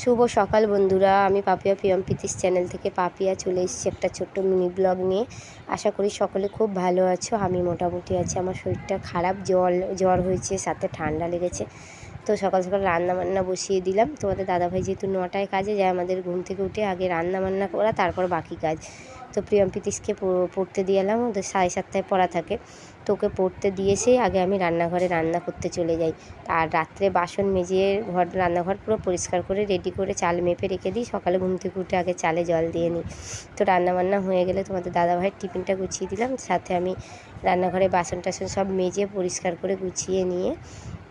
শুভ সকাল বন্ধুরা, আমি পাপিয়া প্রিয়ম প্রীতিস চ্যানেল থেকে পাপিয়া চলে এসেছি একটা ছোট্ট মিনি ব্লগ নিয়ে। আশা করি সকলে খুব ভালো আছো, আমি মোটামুটি আছি, আমার শরীরটা খারাপ জল জ্বর হয়েছে, সাথে ঠান্ডা লেগেছে। তো সকাল সকাল রান্না বান্না বসিয়ে দিলাম। তোমাদের দাদাভাই যেহেতু নটায় কাজে যায় আমাদের ঘুম থেকে উঠে আগে রান্না বান্না করা, তারপর বাকি কাজ। তো প্রিয়ম প্রীতিসকে পড়তে দিয়ে এলাম। ওদের সাড়ে সাতটায় পড়া থাকে। তো ওকে পড়তে দিয়েছেই আগে আমি রান্নাঘরে রান্না করতে চলে যাই। আর রাত্রে বাসন মেজে ঘর, রান্নাঘর পুরো পরিষ্কার করে রেডি করে চাল মেপে রেখে দিই। সকালে ঘুম থেকে উঠে আগে চালে জল দিয়ে নিই। তো রান্নাবান্না হয়ে গেলে তোমাদের দাদাভাইয়ের টিফিনটা গুছিয়ে দিলাম। সাথে আমি রান্নাঘরে বাসন টাসন সব মেজে পরিষ্কার করে গুছিয়ে নিয়ে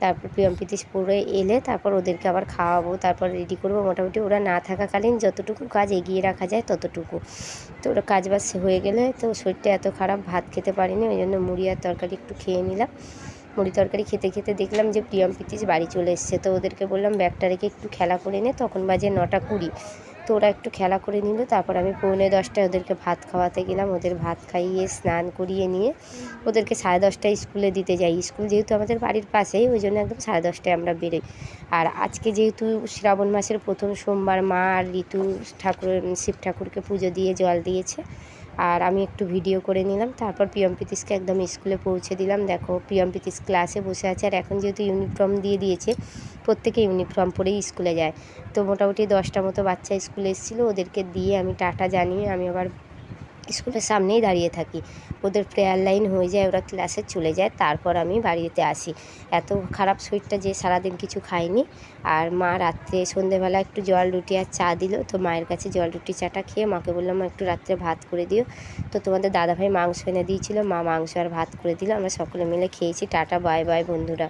তারপর প্রিয়ম প্রীতিশ পড়ে এলে তারপর ওদেরকে আবার খাওয়াবো, তারপর রেডি করব। মোটামুটি ওরা না থাকাকালীন যতটুকু কাজ এগিয়ে রাখা যায় ততটুকু। তো ওরা কাজ বাজ হয়ে গেলে তো শরীরটা এত খারাপ, ভাত খেতে পারিনি, ওই জন্য মুড়ি আর তরকারি একটু খেয়ে নিলাম। মুড়ি তরকারি খেতে খেতে দেখলাম যে প্রিয়ম প্রীতিশ বাড়ি চলে এসছে, তো ওদেরকে বললাম ব্যাগটা রেখে একটু খেলা করে নে, তখন বাজে নটা কুড়ি। তো ওরা একটু খেলা করে নিল। তারপর আমি পৌনে দশটায় ওদেরকে ভাত খাওয়াতে গেলাম। ওদের ভাত খাইয়ে, স্নান করিয়ে নিয়ে ওদেরকে সাড়ে দশটায় স্কুলে দিতে যাই। স্কুল যেহেতু আমাদের বাড়ির পাশেই, ওই জন্য একদম সাড়ে দশটায় আমরা বেরোই। আর আজকে যেহেতু শ্রাবণ মাসের প্রথম সোমবার, মা আর ঋতু ঠাকুর, শিব ঠাকুরকে পুজো দিয়ে জল দিয়েছে। আর আমি একটু ভিডিও করে নিলাম। তারপর প্রিয়ম প্রীতিশকে একদম স্কুলে পৌঁছে দিলাম। দেখো প্রিয়ম প্রীতিশ ক্লাসে বসে আছে। আর এখন যেহেতু ইউনিফর্ম দিয়ে দিয়েছে প্রত্যেকে ইউনিফর্ম পরেই স্কুলে যায়। তো মোটামুটি দশটা মতো বাচ্চা স্কুলে এসেছিল, ওদেরকে দিয়ে আমি টাটা জানিয়ে আমি আবার স্কুলের সামনেই দাঁড়িয়ে থাকি। ওদের প্রেয়ার লাইন হয়ে যায়, ওরা ক্লাসে চলে যায়, তারপর আমি বাড়িতে আসি। এত খারাপ শরীরটা যে সারাদিন কিছু খাইনি আর মা রাত্রে সন্ধেবেলা একটু জল রুটি আর চা দিল, তো মায়ের কাছে জল রুটি চাটা খেয়ে মাকে বললাম একটু রাত্রে ভাত করে দিও। তো তোমাদের দাদাভাই মাংস এনে দিয়েছিল, মা মাংস আর ভাত করে দিল, আমরা সকলে মিলে খেয়েছি। টাটা বাই বাই বন্ধুরা।